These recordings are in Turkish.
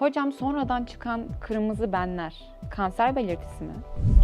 Hocam sonradan çıkan kırmızı benler kanser belirtisi mi?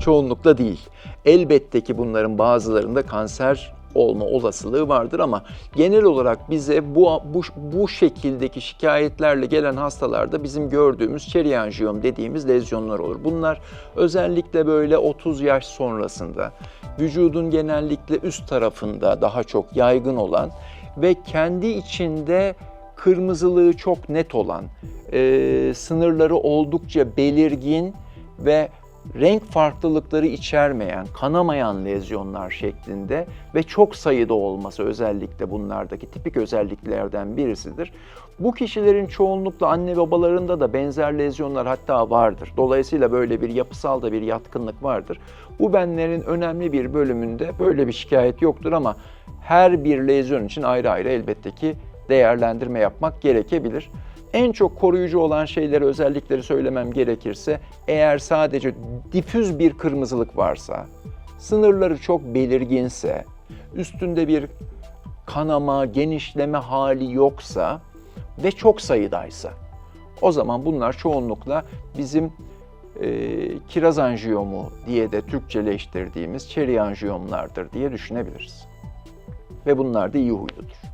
Çoğunlukla değil. Elbette ki bunların bazılarında kanser olma olasılığı vardır ama genel olarak bize bu bu, bu şekildeki şikayetlerle gelen hastalarda bizim gördüğümüz çerianjiyom dediğimiz lezyonlar olur. Bunlar özellikle böyle 30 yaş sonrasında vücudun genellikle üst tarafında daha çok yaygın olan ve kendi içinde kırmızılığı çok net olan, e, sınırları oldukça belirgin ve renk farklılıkları içermeyen, kanamayan lezyonlar şeklinde ve çok sayıda olması özellikle bunlardaki tipik özelliklerden birisidir. Bu kişilerin çoğunlukla anne babalarında da benzer lezyonlar hatta vardır. Dolayısıyla böyle bir yapısal da bir yatkınlık vardır. Bu benlerin önemli bir bölümünde böyle bir şikayet yoktur ama her bir lezyon için ayrı ayrı elbette ki değerlendirme yapmak gerekebilir. En çok koruyucu olan şeyleri, özellikleri söylemem gerekirse eğer sadece difüz bir kırmızılık varsa, sınırları çok belirginse, üstünde bir kanama, genişleme hali yoksa ve çok sayıdaysa o zaman bunlar çoğunlukla bizim e, kiraz anjiyomu diye de Türkçeleştirdiğimiz çeri anjiyomlardır diye düşünebiliriz. Ve bunlar da iyi huyludur.